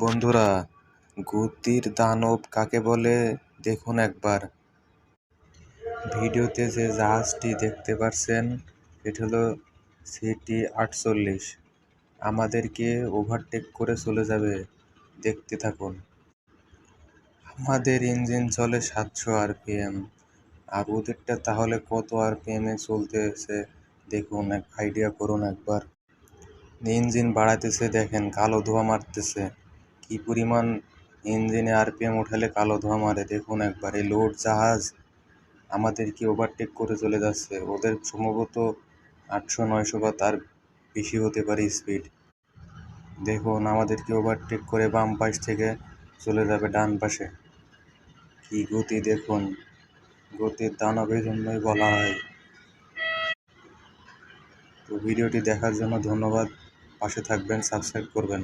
বন্ধুরা গতির দানব কাকে বলে দেখুন একবার। ভিডিওতে যে জাহাজটি দেখতে পাচ্ছেন এটা হলো সিটি আটচল্লিশ। আমাদেরকে ওভারটেক করে চলে যাবে, দেখতে থাকুন। আমাদের ইঞ্জিন চলে সাতশো আরপিএম। আর ওদেরটা তাহলে কত আরপিএমে চলতেছে, দেখুন, এক আইডিয়া করুন একবার। ইঞ্জিন বাড়াইতেছে, দেখেন, কালো ধোঁয়া মারতেছে। কি পরিমাণ ইঞ্জিনে আরপিএম উঠালে কালো ধোঁয়া মারে? দেখুন একবার, এই লোড জাহাজ আমাদেরকে ওভারটেক করে চলে যাচ্ছে? ওদের সম্ভবত আটশো, নয়শো বা তার বেশি হতে পারে স্পিড দেখুন আমাদেরকে ওভারটেক করে বাম পাশ থেকে চলে যাবে ডান পাশে? কি গতি দেখুন, গতির দানবের জন্যই বলা হয়। তো ভিডিওটি দেখার জন্য ধন্যবাদ। পাশে থাকবেন সাবস্ক্রাইব করবেন।